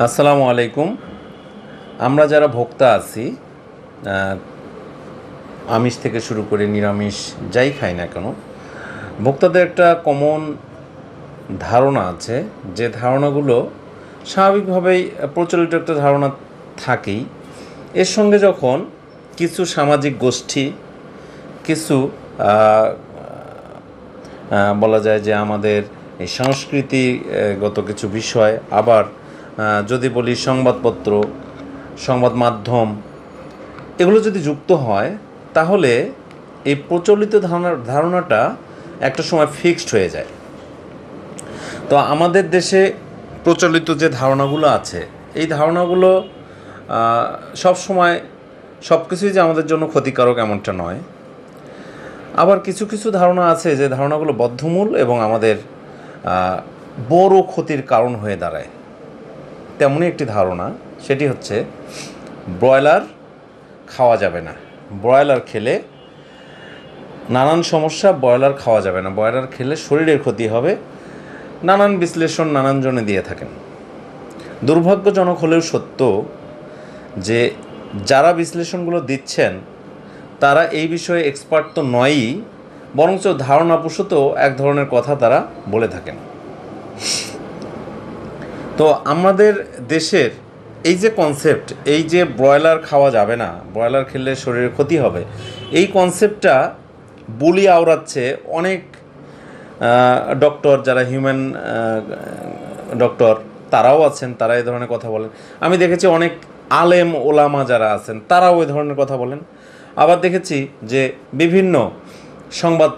আসসালামু আলাইকুম। আমরা যারা ভোক্তা আছি আমিষ থেকে শুরু করে নিরামিষ যাই খাই না কেন, ভোক্তাদের একটা কমন ধারণা আছে যে ধারণাগুলো স্বাভাবিকভাবেই প্রচলিত একটা ধারণা থাকেই। এর সঙ্গে যখন কিছু সামাজিক গোষ্ঠী, কিছু বলা যায় যে আমাদের এই সংস্কৃতিগত কিছু বিষয় আবার যদি বলি সংবাদপত্র সংবাদ মাধ্যম এগুলো যদি যুক্ত হয়, তাহলে এই প্রচলিত ধারণা, ধারণাটা একটা সময় ফিক্সড হয়ে যায়। তো আমাদের দেশে প্রচলিত যে ধারণাগুলো আছে, এই ধারণাগুলো সব সময় সব কিছুই যে আমাদের জন্য ক্ষতিকারক এমনটা নয়। আবার কিছু কিছু ধারণা আছে যে ধারণাগুলো বদ্ধমূল এবং আমাদের বড় ক্ষতির কারণ হয়ে দাঁড়ায়। তেমনই একটি ধারণা, সেটি হচ্ছে ব্রয়লার খাওয়া যাবে না। ব্রয়লার খেলে নানান সমস্যা, ব্রয়লার খাওয়া যাবে না। ব্রয়লার খেলে শরীরের ক্ষতি হবে। নানান বিশ্লেষণ নানান জনে দিয়ে থাকেন। দুর্ভাগ্যজনক হলেও সত্য যে যারা বিশ্লেষণগুলো দিচ্ছেন, তারা এই বিষয়ে এক্সপার্ট তো নয়ই, বরঞ্চ ধারণাপ্রসূত এক ধরনের কথা তারা বলে থাকেন। তো আমাদের দেশের এই যে কনসেপ্ট এই যে ব্রয়লার খাওয়া যাবে না, ব্রয়লার খেলে শরীরের ক্ষতি হবে, এই কনসেপ্টটা বুলি আওড়াচ্ছে অনেক ডক্টর যারা হিউম্যান ডক্টর তারাও আছেন, তারা এই ধরনের কথা বলেন। আমি দেখেছি অনেক আলেম ওলামা যারা আছেন, তারাও এই ধরনের কথা বলেন। আবার দেখেছি যে বিভিন্ন সংবাদ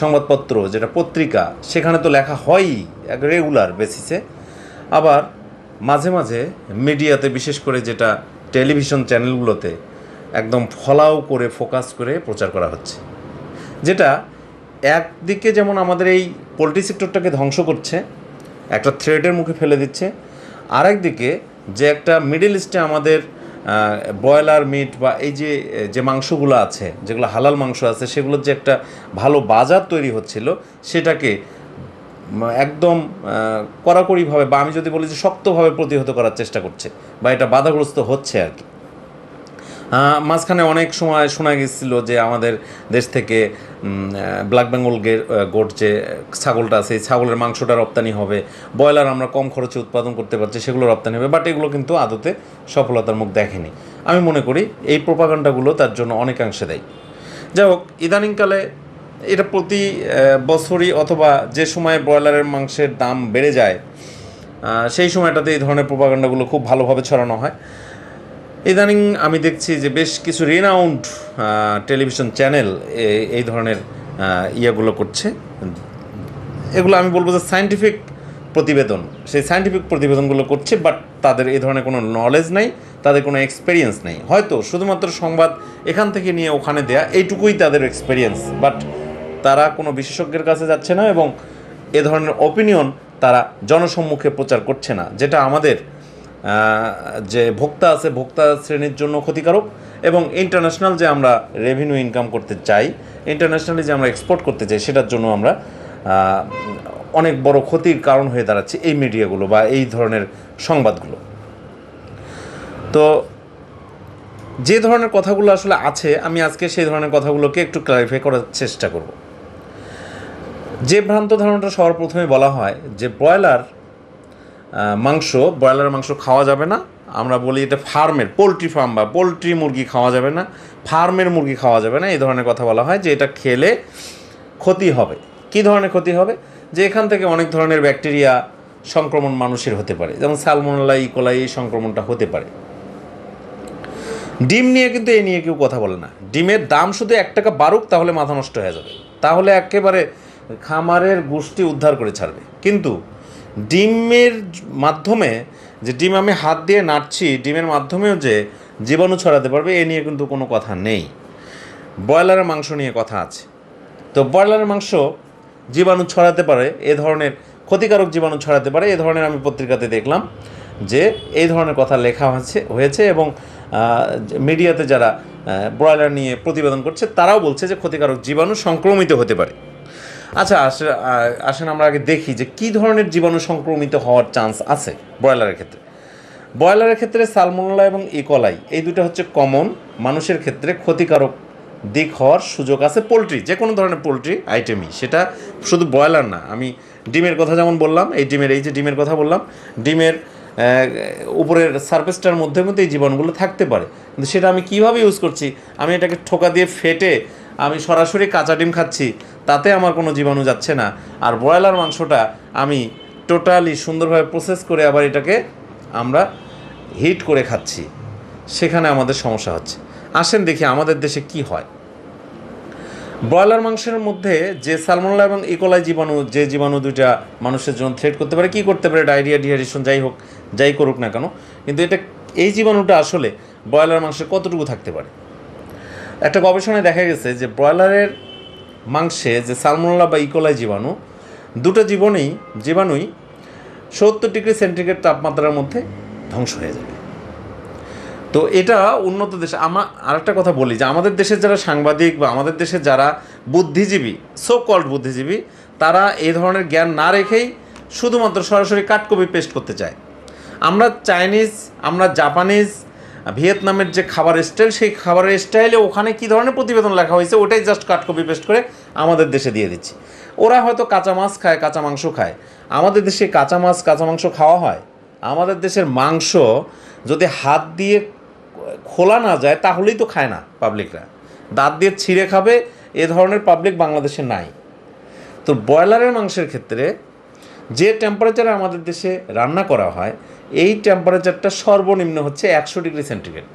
সংবাদপত্র, যেটা পত্রিকা, সেখানে তো লেখা হয়ই এক রেগুলার বেসিসে আবার মাঝে মাঝে মিডিয়াতে, বিশেষ করে যেটা টেলিভিশন চ্যানেলগুলোতে, একদম ফলাও করে, ফোকাস করে প্রচার করা হচ্ছে। যেটা একদিকে যেমন আমাদের এই পোলট্রি সেক্টরটাকে ধ্বংস করছে, একটা থ্রেডের মুখে ফেলে দিচ্ছে, আরেকদিকে যে একটা মিডিল ইস্টে আমাদের ব্রয়লার মিট বা এই যে যে মাংসগুলো আছে, যেগুলো হালাল মাংস আছে, সেগুলোর যে একটা ভালো বাজার তৈরি হচ্ছিল, সেটাকে একদম কড়াকড়িভাবে বা আমি যদি বলি যে শক্তভাবে প্রতিহত করার চেষ্টা করছে বা এটা বাধাগ্রস্ত হচ্ছে আর কি। মাঝখানে অনেক সময় শোনা গেছিল যে আমাদের দেশ থেকে ব্ল্যাক বেঙ্গল গোট যে ছাগলটা আছে ছাগলের মাংসটা রপ্তানি হবে, ব্রয়লার আমরা কম খরচে উৎপাদন করতে পারছি, সেগুলো রপ্তানি হবে বাট এগুলো কিন্তু আদতে সফলতার মুখ দেখেনি। আমি মনে করি এই প্রোপাগান্ডাগুলো তার জন্য অনেকাংশে দেয়। যাই হোক, ইদানিংকালে এটা প্রতি বছরই অথবা যে সময় ব্রয়লারের মাংসের দাম বেড়ে যায় সেই সময়টাতে এই ধরনের প্রোপাগান্ডাগুলো খুব ভালোভাবে ছড়ানো হয়। ইদানিং আমি দেখছি যে বেশ কিছু রেনাউন্ড টেলিভিশন চ্যানেল এই ধরনের ইয়েগুলো করছে। এগুলো আমি বলব যে সায়েন্টিফিক প্রতিবেদন। সেই সায়েন্টিফিক প্রতিবেদনগুলো করছে বাট তাদের এই ধরনের কোনো নলেজ নাই, তাদের কোনো এক্সপেরিয়েন্স নেই। হয়তো শুধুমাত্র সংবাদ এখান থেকে নিয়ে ওখানে দেয়া, এইটুকুই তাদের এক্সপেরিয়েন্স বাট তারা কোনো বিশেষজ্ঞের কাছে যাচ্ছে না এবং এ ধরনের অপিনিয়ন তারা জনসম্মুখে প্রচার করছে না, যেটা আমাদের যে ভোক্তা আছে ভোক্তা শ্রেণির জন্য ক্ষতিকারক এবং ইন্টারন্যাশনাল যে আমরা রেভিনিউ ইনকাম করতে চাই ইন্টারন্যাশনালি যে আমরা এক্সপোর্ট করতে চাই, সেটার জন্য আমরা অনেক বড় ক্ষতির কারণ হয়ে দাঁড়াচ্ছে এই মিডিয়াগুলো বা এই ধরনের সংবাদগুলো। তো যে ধরনের কথাগুলো আসলে আছে, আমি আজকে সেই ধরনের কথাগুলোকে একটু ক্লারিফাই করার চেষ্টা করব। যে ভ্রান্ত ধারণাটা সবার প্রথমে বলা হয় যে ব্রয়লার মাংস ব্রয়লার মাংস খাওয়া যাবে না। আমরা বলি এটা ফার্মের, পোলট্রি ফার্ম বা পোলট্রি মুরগি খাওয়া যাবে না, ফার্মের মুরগি খাওয়া যাবে না, এই ধরনের কথা বলা হয় যে এটা খেলে ক্ষতি হবে। কী ধরনের ক্ষতি হবে? যে এখান থেকে অনেক ধরনের ব্যাকটেরিয়া সংক্রমণ মানুষের হতে পারে, যেমন সালমোনালা ইকোলাই এই সংক্রমণটা হতে পারে। ডিম নিয়ে কিন্তু এই নিয়ে কেউ কথা বলে না। ডিমের দাম শুধু এক টাকা বাড়ুক, তাহলে মাথা নষ্ট হয়ে যাবে। তাহলে একেবারে খামারের গোষ্ঠী উদ্ধার করে ছাড়বে। কিন্তু ডিমের মাধ্যমে যে ডিম আমি হাত দিয়ে নাড়ছি, ডিমের মাধ্যমেও যে জীবাণু ছড়াতে পারবে, এ নিয়ে কিন্তু কোনো কথা নেই। ব্রয়লারের মাংস নিয়ে কথা আছে। তো ব্রয়লারের মাংস জীবাণু ছড়াতে পারে, এ ধরনের ক্ষতিকারক জীবাণু ছড়াতে পারে, এ ধরনের আমি পত্রিকাতে দেখলাম যে এই ধরনের কথা লেখা হয়েছে হয়েছে এবং মিডিয়াতে যারা ব্রয়লার নিয়ে প্রতিবেদন করছে, তারাও বলছে যে ক্ষতিকারক জীবাণু সংক্রমিত হতে পারে। আচ্ছা আসে আসেন আমরা আগে দেখি যে কি ধরনের জীবাণু সংক্রমিত হওয়ার চান্স আছে ব্রয়লারের ক্ষেত্রে। ব্রয়লারের ক্ষেত্রে সালমোনেলা এবং ইকলাই এই দুটো হচ্ছে কমন মানুষের ক্ষেত্রে ক্ষতিকারক দিক হওয়ার সুযোগ আছে পোলট্রি, যে কোনো ধরনের পোলট্রি আইটেমই সেটা শুধু ব্রয়লার না, আমি ডিমের কথা যেমন বললাম, এই ডিমের, এই যে ডিমের কথা বললাম, ডিমের উপরের সারফেসটার মধ্যে মধ্যে এই জীবাণুগুলো থাকতে পারে। কিন্তু সেটা আমি কীভাবে ইউজ করছি? আমি এটাকে ঠোকা দিয়ে ফেটে আমি সরাসরি কাঁচা ডিম খাচ্ছি, তাতে আমার কোনো জীবাণু যাচ্ছে না। আর ব্রয়লার মাংসটা আমি টোটালি সুন্দরভাবে প্রসেস করে আবার এটাকে আমরা হিট করে খাচ্ছি। সেখানে আমাদের সমস্যা হচ্ছে। আসেন দেখি আমাদের দেশে কি হয়। ব্রয়লার মাংসের মধ্যে যে সালমোনেলা এবং ইকোলাই জীবাণু, যে জীবাণু দুইটা মানুষের জন্য থ্রেট করতে পারে, কি করতে পারে ডায়রিয়া ডিহাইড্রেশন যাই হোক, যাই করুক না কেন, কিন্তু এটা, এই জীবাণুটা আসলে ব্রয়লার মাংসে কতটুকু থাকতে পারে? একটা গবেষণায় দেখা গেছে যে ব্রয়লারের মাংসে যে সালমোনেলা বা ইকোলাই জীবাণু, দুটো জীবনেই, জীবাণুই সত্তর ডিগ্রি সেন্টিগ্রেড তাপমাত্রার মধ্যে ধ্বংস হয়ে যাবে। তো এটা উন্নত দেশ আমার আরেকটা কথা বলি যে আমাদের দেশের যারা সাংবাদিক বা আমাদের দেশের যারা বুদ্ধিজীবী সো কল্ড বুদ্ধিজীবী, তারা এই ধরনের জ্ঞান না রেখেই শুধুমাত্র সরাসরি কাটকপি পেস্ট করতে চায়। আমরা চাইনিজ আমরা জাপানিজ ভিয়েতনামের যে খাবার স্টাইল, সেই খাবারের স্টাইলে ওখানে কী ধরনের প্রতিবেদন লেখা হয়েছে, ওটাই জাস্ট কাটকপি পেস্ট করে আমাদের দেশে দিয়ে দিচ্ছি। ওরা হয়তো কাঁচা মাছ খায়, কাঁচা মাংস খায়। আমাদের দেশে কাঁচা মাছ, কাঁচা মাংস খাওয়া হয়। আমাদের দেশের মাংস যদি হাত দিয়ে খোলা না যায়, তাহলেই তো খায় না পাবলিকরা দাঁত দিয়ে ছিঁড়ে খাবে, এ ধরনের পাবলিক বাংলাদেশে নাই। তো ব্রয়লারের মাংসের ক্ষেত্রে যে টেম্পারেচারে আমাদের দেশে রান্না করা হয় এই টেম্পারেচারটা সর্বনিম্ন হচ্ছে একশো ডিগ্রি সেন্টিগ্রেড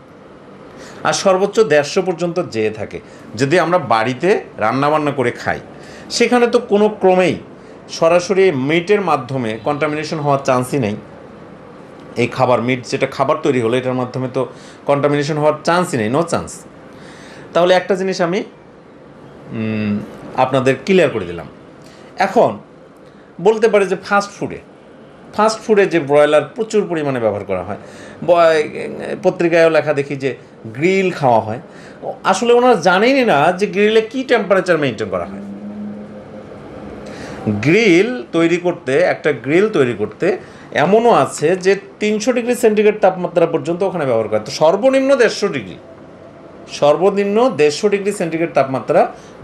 আর সর্বোচ্চ দেড়শো পর্যন্ত যেয়ে থাকে। যদি আমরা বাড়িতে রান্নাবান্না করে খাই, সেখানে তো কোনো ক্রমেই সরাসরি মিটের মাধ্যমে কন্টামিনেশন হওয়ার চান্সই নেই। এই খাবার মিট যেটা খাবার তৈরি হলো, এটার মাধ্যমে তো কন্টামিনেশন হওয়ার চান্সই নেই নো চান্স তাহলে একটা জিনিস আমি আপনাদের ক্লিয়ার করে দিলাম। এখন, বলতে পারে যে ফাস্ট ফুডে ফাস্ট ফুডে যে ব্রয়লার প্রচুর পরিমাণে ব্যবহার করা হয়। পত্রিকায়ও লেখা দেখি যে গ্রিল খাওয়া হয়। আসলে ওনারা জানেনই না যে গ্রিলে কি টেম্পারেচার মেনটেন করা হয়। গ্রিল তৈরি করতে, একটা গ্রিল তৈরি করতে এমনও আছে যে তিনশো ডিগ্রি সেন্টিগ্রেড তাপমাত্রা পর্যন্ত ওখানে ব্যবহার করে তো সর্বনিম্ন দেড়শো ডিগ্রি। সর্বনিম্ন দেড়শো ডিগ্রি সেন্টিগ্রেড তাপমাত্রা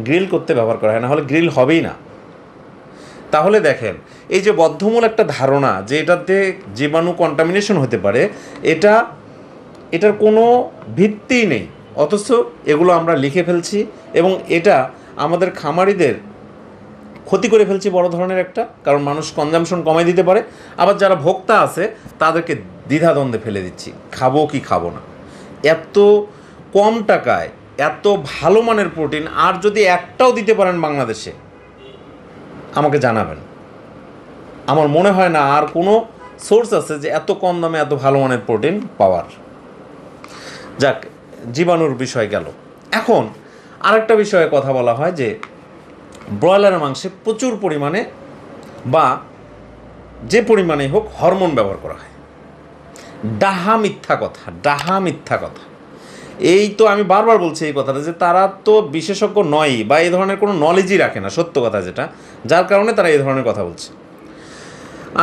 গ্রিল করতে ব্যবহার করা হয়। না হলে গ্রিল হবেই না। তাহলে দেখেন, এই যে বদ্ধমূল একটা ধারণা যে এটাতে জীবাণু কন্টামিনেশন হতে পারে, এটা, এটার কোনো ভিত্তিই নেই। অথচ এগুলো আমরা লিখে ফেলছি এবং এটা আমাদের খামারিদের ক্ষতি করে ফেলছি বড় ধরনের একটা, কারণ মানুষ কনজামশন কমাই দিতে পারে। আবার যারা ভোক্তা আছে, তাদেরকে দ্বিধাদ্বন্দ্বে ফেলে দিচ্ছি, খাব কি খাব না। এত কম টাকায়, এত ভালো মানের প্রোটিন আর যদি একটাও দিতে পারেন বাংলাদেশে আমাকে জানাবেন। আমার মনে হয় না আর কোনো সোর্স আছে যে এত কম দামে এত ভালো মানের প্রোটিন পাওয়ার। যাক, জীবাণুর বিষয় গেল। এখন আরেকটা বিষয়ে কথা বলা হয় যে, ব্রয়লারের মাংসে প্রচুর পরিমাণে বা যে পরিমাণে হোক হরমোন ব্যবহার করা হয়। ডাহা মিথ্যা কথা, ডাহা মিথ্যা কথা। এই তো আমি বারবার বলছি এই কথাটা যে তারা তো বিশেষজ্ঞ নয় বা এই ধরনের কোনো নলেজই রাখে না, সত্য কথা যেটা। যার কারণে তারা এই ধরনের কথা বলছে।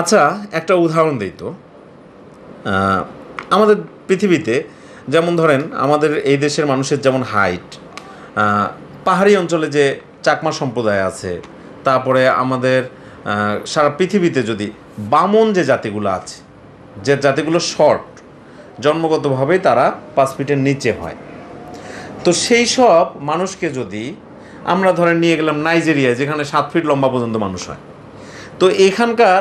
আচ্ছা একটা উদাহরণ দিই তো। আমাদের পৃথিবীতে যেমন ধরেন আমাদের এই দেশের মানুষের যেমন হাইট পাহাড়ি অঞ্চলে যে চাকমা সম্প্রদায় আছে, তারপরে আমাদের সারা পৃথিবীতে যদি বামন যে জাতিগুলো আছে, যে জাতিগুলো শর্ট জন্মগতভাবেই তারা পাঁচ ফিটের নিচে হয়। তো সেই সব মানুষকে যদি আমরা ধরেন নিয়ে গেলাম নাইজেরিয়ায় যেখানে সাত ফিট লম্বা পর্যন্ত মানুষ হয়। তো এখানকার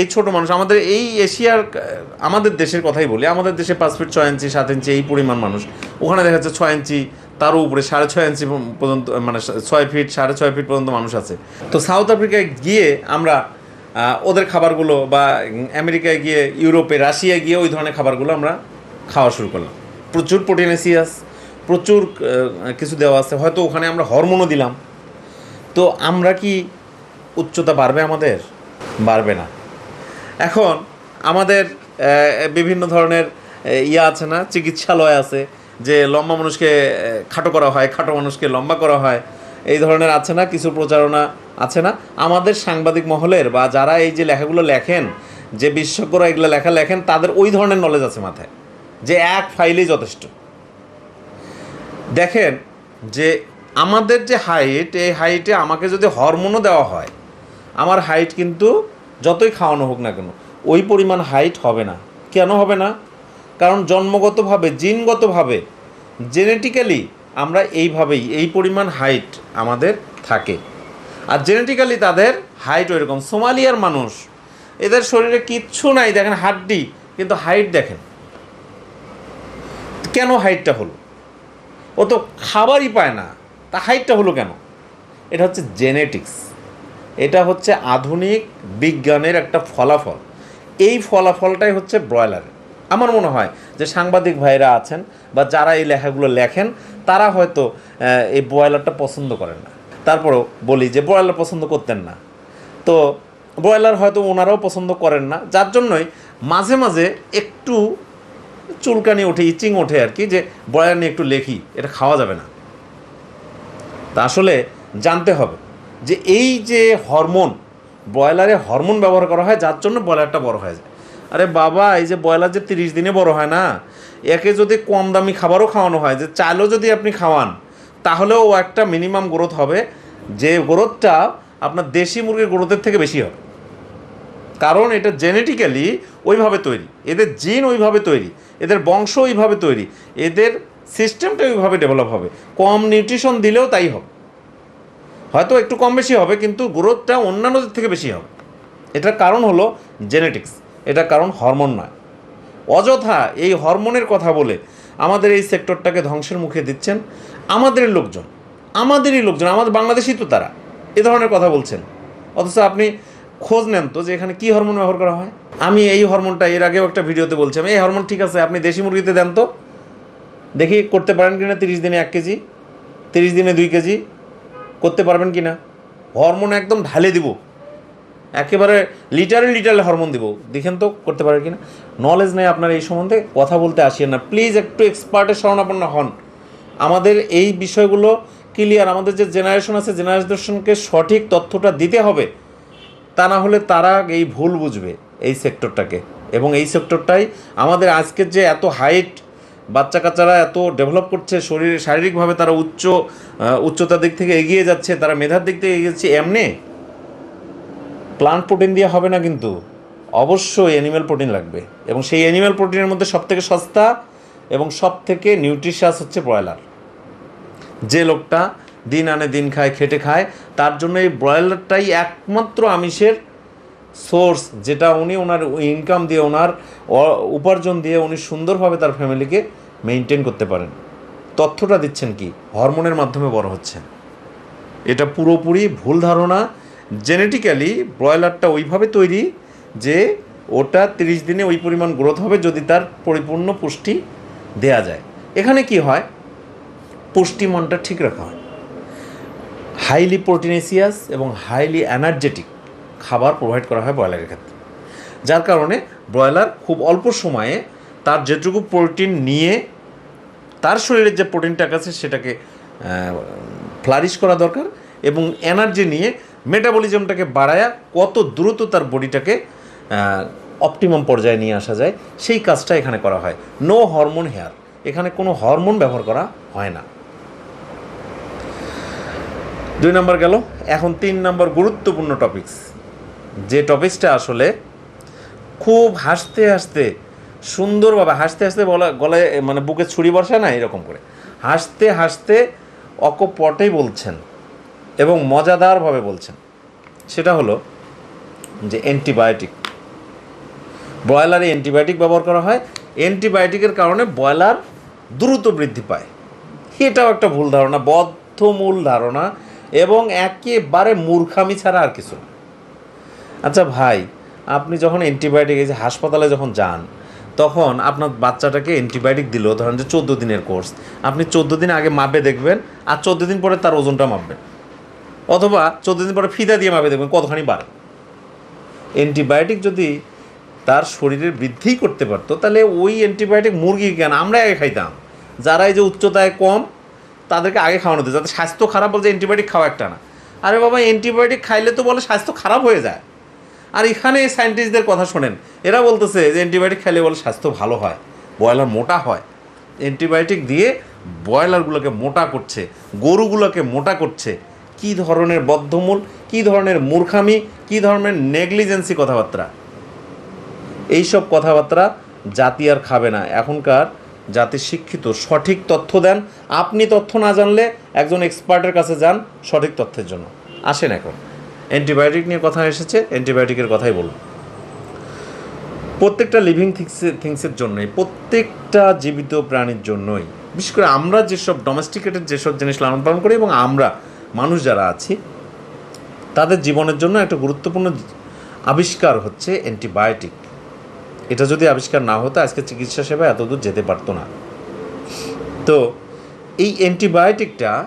এই ছোট মানুষ, আমাদের এই এশিয়ার, আমাদের দেশের কথাই বলি, আমাদের দেশে পাঁচ ফিট ছয় ইঞ্চি, সাত ইঞ্চি এই পরিমাণ মানুষ। ওখানে দেখা যাচ্ছে ছয় ইঞ্চি, তারও উপরে সাড়ে ছয় ইঞ্চি পর্যন্ত মানে ছয় ফিট, সাড়ে ছয় ফিট পর্যন্ত মানুষ আছে। তো সাউথ আফ্রিকায় গিয়ে আমরা ওদের খাবারগুলো বা আমেরিকায় গিয়ে, ইউরোপে, রাশিয়ায় গিয়ে ওই ধরনের খাবারগুলো আমরা খাওয়া শুরু করলাম। প্রচুর প্রোটিনেসিয়াস প্রচুর কিছু দেওয়া আছে। হয়তো ওখানে আমরা হরমোনও দিলাম। তো আমরা কি উচ্চতা বাড়বে আমাদের? বাড়বে না। এখন আমাদের বিভিন্ন ধরনের ইয়ে আছে না, চিকিৎসালয় আছে, যে লম্বা মানুষকে খাটো করা হয়, খাটো মানুষকে লম্বা করা হয়। এই ধরনের আছে না, কিছু প্রচারণা আছে না। আমাদের সাংবাদিক মহলের বা যারা এই যে লেখাগুলো লেখেন, যে বিশেষজ্ঞরা এগুলো লেখা লেখেন, তাদের ওই ধরনের নলেজ আছে মাথায়। যে এক ফাইলেই যথেষ্ট। দেখেন যে আমাদের যে হাইট, এই হাইটে আমাকে যদি হরমোনও দেওয়া হয়, আমার হাইট কিন্তু যতই খাওয়ানো হোক না কেন, ওই পরিমাণ হাইট হবে না। কেন হবে না? কারণ জন্মগতভাবে, জিনগতভাবে, জেনেটিক্যালি আমরা এইভাবেই, এই পরিমাণ হাইট আমাদের থাকে। আর জেনেটিক্যালি তাদের হাইট ওইরকম। সোমালিয়ার মানুষ, এদের শরীরে কিচ্ছু নাই। দেখেন হাড্ডি, কিন্তু হাইট দেখেন। কেন হাইটটা হলো? ও তো খাবারই পায় না, তা হাইটটা হলো কেন? এটা হচ্ছে জেনেটিক্স। এটা হচ্ছে আধুনিক বিজ্ঞানের একটা ফলাফল। এই ফলাফলটাই হচ্ছে ব্রয়লার। আমার মনে হয় যে সাংবাদিক ভাইরা আছেন বা যারা এই লেখাগুলো লেখেন, তারা হয়তো এই ব্রয়লারটা পছন্দ করেন না। তারপরেও বলি যে ব্রয়লার পছন্দ করতেন না। তো ব্রয়লার হয়তো ওনারাও পছন্দ করেন না। যার জন্যই মাঝে মাঝে একটু চুলকানি ওঠে, ইচিং ওঠে আর কি, যে ব্রয়লার নিয়ে একটু লেখি, এটা খাওয়া যাবে না। তা আসলে জানতে হবে যে এই যে হরমোন, ব্রয়লারে হরমোন ব্যবহার করা হয়, যার জন্য ব্রয়লারটা বড় হয়ে যায়। আরে বাবা, এই যে ব্রয়লার যে তিরিশ দিনে বড় হয় না, একে যদি কম দামি খাবারও খাওয়ানো হয়, যে চালও যদি আপনি খাওয়ান, তাহলেও ও একটা মিনিমাম গ্রোথ হবে, যে গ্রোথটা আপনার দেশি মুরগির গ্রোথের থেকে বেশি হবে। কারণ এটা জেনেটিক্যালি ওইভাবে তৈরি, এদের জিন ওইভাবে তৈরি। এদের বংশ ওইভাবে তৈরি। এদের সিস্টেমটা ওইভাবে ডেভেলপ হবে। কম নিউট্রিশন দিলেও তাই হবে। হয়তো একটু কম বেশি হবে, কিন্তু গ্রোথটা অন্যান্যদের থেকে বেশি হবে। এটার কারণ হলো জেনেটিক্স এটার কারণ হরমোন নয়। অযথা এই হরমোনের কথা বলে আমাদের এই সেক্টরটাকে ধ্বংসের মুখে দিচ্ছেন আমাদের লোকজন। আমাদেরই লোকজন, আমাদের বাংলাদেশি তো তারা। এ ধরনের কথা বলছেন। অথচ আপনি খোঁজ নেন তো যে এখানে কী হরমোন ব্যবহার করা হয়। আমি এই হরমোনটা এর আগেও একটা ভিডিওতে বলছিলাম এই হরমোন ঠিক আছে, আপনি দেশি মুরগিতে দেন তো। দেখি করতে পারেন কিনা, তিরিশ দিনে এক কেজি, তিরিশ দিনে দুই কেজি, করতে পারবেন কি না হরমোন একদম ঢালে দিব। একেবারে লিটারে লিটারে হরমোন দিব। দেখেন তো করতে পারে কি না নলেজ নেই আপনার এই সম্বন্ধে, কথা বলতে আসিয়েন না। প্লিজ একটু এক্সপার্টের শরণাপন্ন হন। আমাদের এই বিষয়গুলো ক্লিয়ার আমাদের যে জেনারেশন আছে জেনারেশনকে সঠিক তথ্যটা দিতে হবে। তা না হলে তারা এই ভুল বুঝবে এই সেক্টরটাকে। এবং এই সেক্টরটাই আমাদের আজকের যে এত হাইট বাচ্চা কাচ্চারা এত ডেভেলপ করছে, শরীরে, শারীরিকভাবে তারা উচ্চ উচ্চতার দিক থেকে এগিয়ে যাচ্ছে, তারা মেধার দিক থেকে এগিয়ে যাচ্ছে, এমনি? প্লান্ট প্রোটিন দিয়ে হবে না কিন্তু। অবশ্যই অ্যানিম্যাল প্রোটিন লাগবে। এবং সেই অ্যানিম্যাল প্রোটিনের মধ্যে সবথেকে সস্তা এবং সবথেকে নিউট্রিশাস হচ্ছে ব্রয়লার যে লোকটা দিন আনে দিন খায়, খেটে খায়। তার জন্য এই ব্রয়লারটাই একমাত্র আমিষের সোর্স যেটা উনি ওনার ইনকাম দিয়ে, ওনার উপার্জন দিয়ে উনি সুন্দরভাবে তার ফ্যামিলিকে মেনটেন করতে পারেন। তথ্যটা দিচ্ছেন কি? হরমোনের মাধ্যমে বড় হচ্ছে। এটা পুরোপুরি ভুল ধারণা। জেনেটিক্যালি ব্রয়লারটা ওইভাবে তৈরি যে ওটা তিরিশ দিনে ওই পরিমাণ গ্রোথ হবে যদি তার পরিপূর্ণ পুষ্টি দেয়া যায়। এখানে কি হয়? পুষ্টিমানটা ঠিক রাখা হয়। হাইলি প্রোটিনেসিয়াস এবং হাইলি এনার্জেটিক খাবার প্রোভাইড করা হয় ব্রয়লারের ক্ষেত্রে। যার কারণে ব্রয়লার খুব অল্প সময়ে তার যেটুকু প্রোটিন নিয়ে তার শরীরের যে প্রোটিনটা আছে সেটাকে ফ্লারিশ করা দরকার এবং এনার্জি নিয়ে মেটাবলিজমটাকে বাড়ায়া কত দ্রুত তার বডিটাকে অপটিমাম পর্যায়ে নিয়ে আসা যায়, সেই কাজটা এখানে করা হয়। No hormone hair. এখানে কোনো হরমোন ব্যবহার করা হয় না। দুই নম্বর গেল। এখন তিন নম্বর গুরুত্বপূর্ণ টপিকস যে টপিকসটা আসলে খুব হাসতে হাসতে, সুন্দরভাবে হাসতে হাসতে বলা গলায় মানে বুকে ছুরি বসা না, এরকম করে। হাসতে হাসতে অকপটেই বলছেন এবং মজাদারভাবে বলছেন। সেটা হলো যে অ্যান্টিবায়োটিক ব্রয়লারে অ্যান্টিবায়োটিক ব্যবহার করা হয়। অ্যান্টিবায়োটিকের কারণে ব্রয়লার দ্রুত বৃদ্ধি পায়। এটাও একটা ভুল ধারণা, বদ্ধমূল ধারণা। এবং একেবারে মূর্খামি ছাড়া আর কিছু আচ্ছা ভাই, আপনি যখন অ্যান্টিবায়োটিক এই যে হাসপাতালে যখন যান, তখন আপনার বাচ্চাটাকে অ্যান্টিবায়োটিক দিল, ধরেন যে চোদ্দ দিনের কোর্স আপনি চোদ্দ দিন আগে মাপে দেখবেন, আর চোদ্দ দিন পরে তার ওজনটা মাপবেন। অথবা চোদ্দ দিন পরে ফিদা দিয়ে মাপে দেখবেন কতখানি বাড়ে। অ্যান্টিবায়োটিক যদি তার শরীরের বৃদ্ধিই করতে পারতো, তাহলে ওই অ্যান্টিবায়োটিক মুরগি কেন? আমরা আগে খাইতাম। যারা এই যে উচ্চতায় কম তাদেরকে আগে খাওয়ানো দিতে যাতে স্বাস্থ্য খারাপ বলতে অ্যান্টিবায়োটিক খাওয়া একটা না। আরে বাবা অ্যান্টিবায়োটিক খাইলে তো বলে স্বাস্থ্য খারাপ হয়ে যায়। আর এখানে সায়েন্টিস্টদের কথা শোনেন, এরা বলতেছে যে অ্যান্টিবায়োটিক খাইলে বলে স্বাস্থ্য ভালো হয়, ব্রয়লার মোটা হয়। অ্যান্টিবায়োটিক দিয়ে ব্রয়লারগুলোকে মোটা করছে, গরুগুলোকে মোটা করছে। কি ধরনের বদ্ধমূল, কি ধরনের মূর্খামি, কি ধরনের নেগলিজেন্সি কথাবার্তা? এইসব কথাবার্তা জাতি আর খাবে না। এখনকার জাতি শিক্ষিত সঠিক তথ্য দেন। আপনি তথ্য না জানলে একজন এক্সপার্টের কাছে যান সঠিক তথ্যের জন্য। আসেন এখন। অ্যান্টিবায়োটিক নিয়ে কথা এসেছে অ্যান্টিবায়োটিকের কথাই বলুন। প্রত্যেকটা লিভিং থিংসের থিংসের জন্যই, প্রত্যেকটা জীবিত প্রাণীর জন্যই, বিশেষ করে আমরা যেসব ডোমেস্টিকেটেড যেসব জিনিস লালন পালন করি এবং আমরা, মানুষ যারা আছি, তাদের জীবনের জন্য একটা গুরুত্বপূর্ণ আবিষ্কার হচ্ছে অ্যান্টিবায়োটিক এটা যদি আবিষ্কার না হতো, আজকে চিকিৎসা সেবা এতদূর যেতে পারতো না। তো, এই অ্যান্টিবায়োটিকটা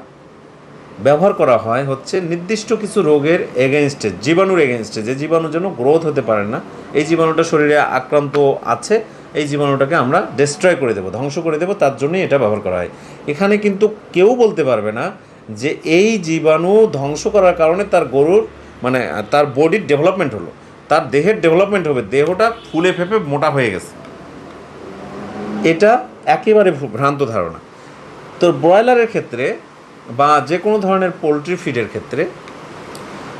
ব্যবহার করা হয় হচ্ছে নির্দিষ্ট কিছু রোগের এগেনস্টে জীবাণুর এগেনস্টে যে জীবাণু যেন গ্রোথ হতে পারে না। এই জীবাণুটা শরীরে আক্রান্ত আছে, এই জীবাণুটাকে আমরা ডিস্ট্রয় করে দেবো, ধ্বংস করে দেবো, তার জন্যই এটা ব্যবহার করা হয়। এখানে কিন্তু কেউ বলতে পারবে না যে এই জীবাণু ধ্বংস করার কারণে তার গরুর মানে তার বডির ডেভেলপমেন্ট হলো। তার দেহের ডেভেলপমেন্ট হবে, দেহটা ফুলে ফেপে মোটা হয়ে গেছে। এটা একেবারে ভ্র- ভ্রান্ত ধারণা। তো ব্রয়লারের ক্ষেত্রে বা যে কোনো ধরনের পোলট্রি ফিডের ক্ষেত্রে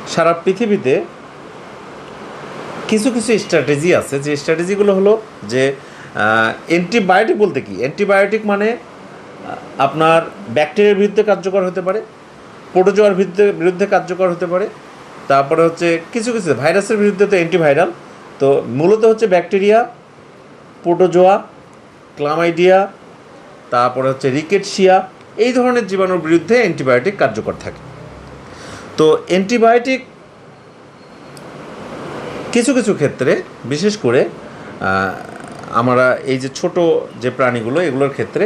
সারা পৃথিবীতে কিছু কিছু স্ট্র্যাটেজি আছে। যে স্ট্র্যাটেজিগুলো হলো যে অ্যান্টিবায়োটিক বলতে কি? অ্যান্টিবায়োটিক মানে আপনার ব্যাকটেরিয়ার বিরুদ্ধে কার্যকর হতে পারে, প্রোটোজোয়ার বিরুদ্ধে বিরুদ্ধে কার্যকর হতে পারে তারপরে হচ্ছে কিছু কিছু ভাইরাসের বিরুদ্ধে তো অ্যান্টিভাইরাল তো মূলত হচ্ছে ব্যাকটেরিয়া প্রোটোজোয়া ক্লামাইডিয়া তারপরে হচ্ছে রিকেটশিয়া এই ধরনের জীবাণুর বিরুদ্ধে অ্যান্টিবায়োটিক কার্যকর থাকে। তো অ্যান্টিবায়োটিক কিছু কিছু ক্ষেত্রে, বিশেষ করে আমরা এই যে ছোট যে প্রাণীগুলো, এগুলোর ক্ষেত্রে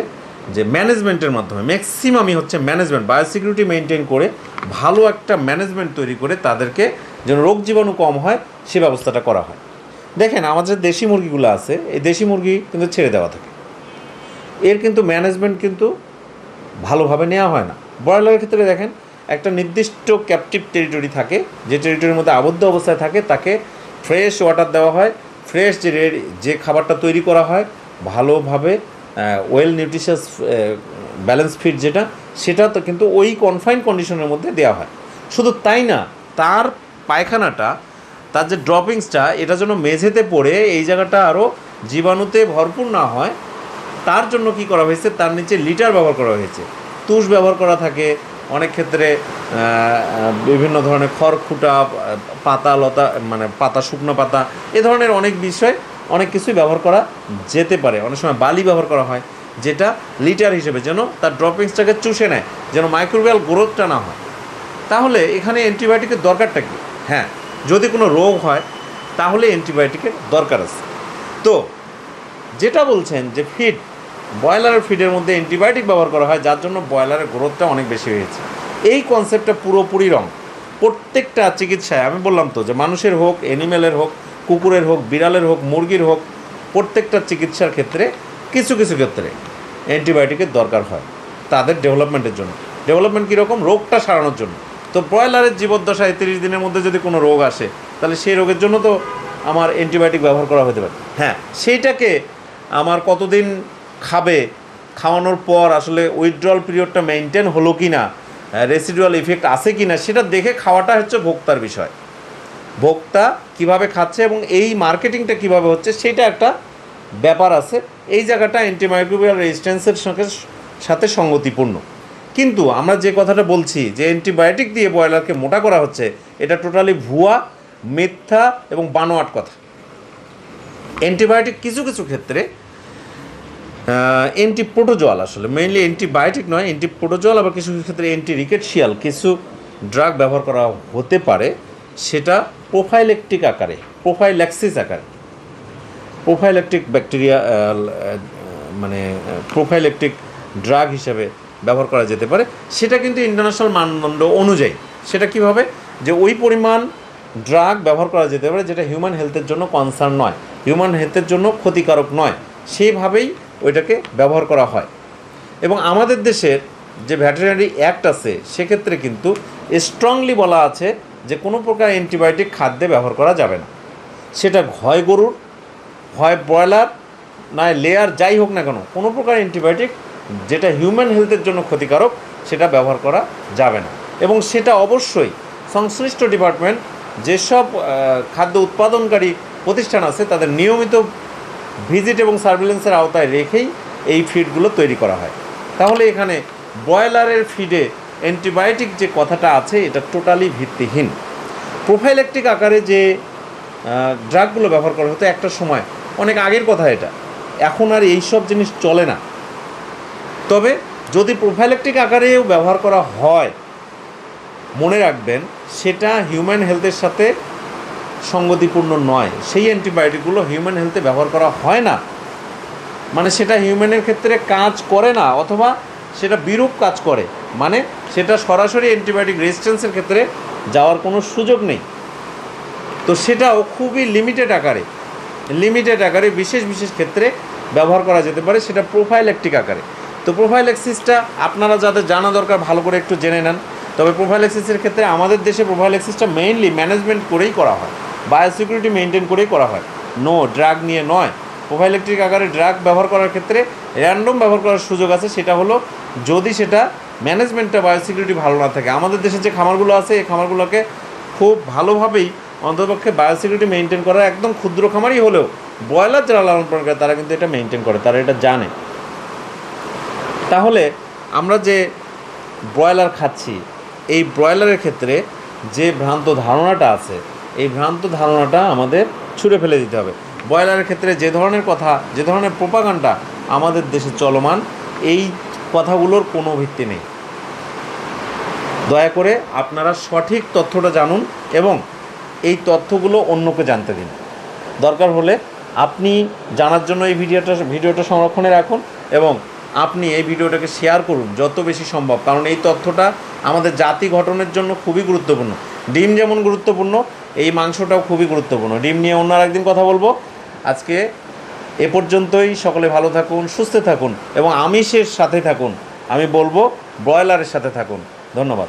যে ম্যানেজমেন্টের মাধ্যমে ম্যাক্সিমামই হচ্ছে ম্যানেজমেন্ট বায়োসিকিউরিটি মেনটেন করে ভালো একটা ম্যানেজমেন্ট তৈরি করে তাদেরকে যেন রোগ জীবাণু কম হয়, সে ব্যবস্থাটা করা হয়। দেখেন, আমাদের দেশি মুরগিগুলো আছে, এই দেশি মুরগি কিন্তু ছেড়ে দেওয়া থাকে। এর কিন্তু ম্যানেজমেন্ট কিন্তু ভালোভাবে নেওয়া হয় না। ব্রয়লারের ক্ষেত্রে দেখেন, একটা নির্দিষ্ট ক্যাপটিভ টেরিটরি থাকে, যে টেরিটরির মধ্যে আবদ্ধ অবস্থায় থাকে, তাকে ফ্রেশ ওয়াটার দেওয়া হয়। ফ্রেশ যে যে খাবারটা তৈরি করা হয়, ভালোভাবে ওয়েল নিউট্রিশাস ব্যালেন্স ফিট যেটা, সেটা তো কিন্তু ওই কনফাইন কন্ডিশনের মধ্যে দেওয়া হয়। শুধু তাই না, তার পায়খানাটা, তার যে ড্রপিংসটা এটা যেন মেঝেতে পড়ে, এই জায়গাটা আরও জীবাণুতে ভরপুর না হয়, তার জন্য কি করা হয়েছে? তার নিচে লিটার ব্যবহার করা হয়েছে। তুষ ব্যবহার করা থাকে, অনেক ক্ষেত্রে বিভিন্ন ধরনের খড়খুটা পাতা, লতা মানে পাতা, শুকনো পাতা, এ ধরনের অনেক বিষয়, অনেক কিছুই ব্যবহার করা যেতে পারে। অনেক সময় বালি ব্যবহার করা হয়। যেটা লিটার হিসেবে যেন তার ড্রপিংসটাকে চুষে নেয়, যেন মাইক্রোবিয়াল গ্রোথটা না হয়। তাহলে এখানে অ্যান্টিবায়োটিকের দরকারটা কি? হ্যাঁ যদি কোনো রোগ হয়, তাহলে অ্যান্টিবায়োটিকের দরকার আছে। তো, যেটা বলছেন যে ফিড, ব্রয়লারের ফিডের মধ্যে অ্যান্টিবায়োটিক ব্যবহার করা হয়, যার জন্য ব্রয়লারের গ্রোথটা অনেক বেশি হয়েছে। এই কনসেপ্টটা পুরোপুরি রং। প্রত্যেকটা চিকিৎসায়, আমি বললাম তো যে মানুষের হোক অ্যানিমেলের হোক, কুকুরের হোক, বিড়ালের হোক, মুরগির হোক, প্রত্যেকটা চিকিৎসার ক্ষেত্রে কিছু কিছু ক্ষেত্রে অ্যান্টিবায়োটিকের দরকার হয় তাদের ডেভেলপমেন্টের জন্য। ডেভেলপমেন্ট কীরকম? রোগটা সারানোর জন্য। তো ব্রয়লারের জীবদ্দশায় তিরিশ দিনের মধ্যে যদি কোনো রোগ আসে, তাহলে সেই রোগের জন্য তো আমার অ্যান্টিবায়োটিক ব্যবহার করা হতে পারে। হ্যাঁ সেইটাকে আমার কতদিন খাবে, খাওয়ানোর পর আসলে উইথড্রল পিরিয়ডটা মেনটেন হলো কি না রেসিডুয়াল ইফেক্ট আছে কি না সেটা দেখে খাওয়াটা হচ্ছে ভোক্তার বিষয়। ভোক্তা কীভাবে খাচ্ছে এবং এই মার্কেটিংটা কীভাবে হচ্ছে, সেটা একটা ব্যাপার আছে। এই জায়গাটা অ্যান্টিমাইক্রোবিয়াল রেজিস্ট্যান্সের সঙ্গে সাথে সঙ্গতিপূর্ণ। কিন্তু আমরা যে কথাটা বলছি, যে অ্যান্টিবায়োটিক দিয়ে ব্রয়লারকে মোটা করা হচ্ছে, এটা টোটালি ভুয়া, মিথ্যা এবং বানোয়াট কথা। অ্যান্টিবায়োটিক কিছু কিছু ক্ষেত্রে অ্যান্টি প্রোটোজোয়াল আসলে মেইনলি অ্যান্টিবায়োটিক নয় অ্যান্টি প্রোটোজোয়াল আবার কিছু কিছু ক্ষেত্রে অ্যান্টি রিকেটশিয়াল কিছু ড্রাগ ব্যবহার করা হতে পারে, সেটা প্রোফাইলেকটিক আকারে প্রোফাইল্যাক্সিস আকারে। প্রোফাইলেকটিক ব্যাকটেরিয়া মানে প্রোফাইলেকটিক ড্রাগ হিসাবে ব্যবহার করা যেতে পারে। সেটা কিন্তু ইন্টারন্যাশনাল মানদণ্ড অনুযায়ী। সেটা কীভাবে? যে ওই পরিমাণ ড্রাগ ব্যবহার করা যেতে পারে যেটা হিউম্যান হেলথের জন্য কনসার্ন নয়। হিউম্যান হেলথের জন্য ক্ষতিকারক নয়। সেইভাবেই ওইটাকে ব্যবহার করা হয়। এবং আমাদের দেশের যে ভ্যাটেরিনারি অ্যাক্ট আছে, সেক্ষেত্রে কিন্তু স্ট্রংলি বলা আছে যে কোনো প্রকার অ্যান্টিবায়োটিক খাদ্যে ব্যবহার করা যাবে না। সেটা হয় গরুর হয় ব্রয়লার, নয় লেয়ার যাই হোক না কেন, কোনো প্রকার অ্যান্টিবায়োটিক যেটা হিউম্যান হেলথের জন্য ক্ষতিকারক, সেটা ব্যবহার করা যাবে না। এবং সেটা অবশ্যই সংশ্লিষ্ট ডিপার্টমেন্ট যেসব খাদ্য উৎপাদনকারী প্রতিষ্ঠান আছে, তাদের নিয়মিত ভিজিট এবং সার্ভিলেন্সের আওতায় রেখেই এই ফিডগুলো তৈরি করা হয়। তাহলে এখানে ব্রয়লারের ফিডে অ্যান্টিবায়োটিক যে কথাটা আছে, এটা টোটালি ভিত্তিহীন। প্রোফাইলেকটিক আকারে যে ড্রাগগুলো ব্যবহার করা হতো, একটা সময় অনেক আগের কথা এটা। এখন আর এই সব জিনিস চলে না। তবে যদি প্রোফাইলেকটিক আকারেও ব্যবহার করা হয়, মনে রাখবেন সেটা হিউম্যান হেলথের সাথে সঙ্গতিপূর্ণ নয়। সেই অ্যান্টিবায়োটিকগুলো হিউম্যান হেলথে ব্যবহার করা হয় না। মানে সেটা হিউম্যানের ক্ষেত্রে কাজ করে না, অথবা সেটা বিরূপ কাজ করে। মানে সেটা সরাসরি অ্যান্টিবায়োটিক রেজিস্ট্যান্সের ক্ষেত্রে যাওয়ার কোনো সুযোগ নেই। তো সেটাও খুবই লিমিটেড আকারে। লিমিটেড আকারে, বিশেষ বিশেষ ক্ষেত্রে ব্যবহার করা যেতে পারে, সেটা প্রোফাইলেকটিক আকারে। তো প্রোফাইলেক্সিসটা আপনারা যাদের জানা দরকার, ভালো করে একটু জেনে নেন। তবে প্রোফাইলেক্সিসের ক্ষেত্রে আমাদের দেশে প্রোফাইলেক্সিসটা মেইনলি ম্যানেজমেন্ট করেই করা হয়। বায়োসিকিউরিটি মেনটেন করেই করা হয়। নো ড্রাগ নিয়ে নয়। প্রোফাইল প্রোফাইলেকট্রিক আকারে ড্রাগ ব্যবহার করার ক্ষেত্রে র্যান্ডম ব্যবহার করার সুযোগ আছে, সেটা হলো যদি সেটা ম্যানেজমেন্টটা বায়োসিকিউরিটি ভালো না থাকে। আমাদের দেশে যে খামারগুলো আছে, এই খামারগুলোকে খুব ভালোভাবেই অন্ততপক্ষে বায়োসিকিউরিটি মেনটেন করা একদম ক্ষুদ্র খামারই হলেও ব্রয়লার যারা লালন পালন করে, তারা কিন্তু এটা মেনটেন করে, তারা এটা জানে। তাহলে আমরা যে ব্রয়লার খাচ্ছি, এই ব্রয়লারের ক্ষেত্রে যে ভ্রান্ত ধারণাটা আছে, এই ভ্রান্ত ধারণাটা আমাদের ছুঁড়ে ফেলে দিতে হবে। ব্রয়লারের ক্ষেত্রে যে ধরনের কথা, যে ধরনের প্রোপাগান্ডা আমাদের দেশে চলমান, এই কথাগুলোর কোনো ভিত্তি নেই। দয়া করে আপনারা সঠিক তথ্যটা জানুন এবং এই তথ্যগুলো অন্যকে জানতে দিন। দরকার হলে আপনি জানার জন্য এই ভিডিওটা ভিডিওটা সংরক্ষণে রাখুন এবং আপনি এই ভিডিওটাকে শেয়ার করুন যত বেশি সম্ভব। কারণ এই তথ্যটা আমাদের জাতি গঠনের জন্য খুবই গুরুত্বপূর্ণ। ডিম যেমন গুরুত্বপূর্ণ, এই মাংসটাও খুবই গুরুত্বপূর্ণ। ডিম নিয়ে অন্য একদিন কথা বলব। আজকে এ পর্যন্তই। সকলে ভালো থাকুন, সুস্থ থাকুন এবং আমিষের সাথে থাকুন। আমি বলব, ব্রয়লারের সাথে থাকুন। ধন্যবাদ।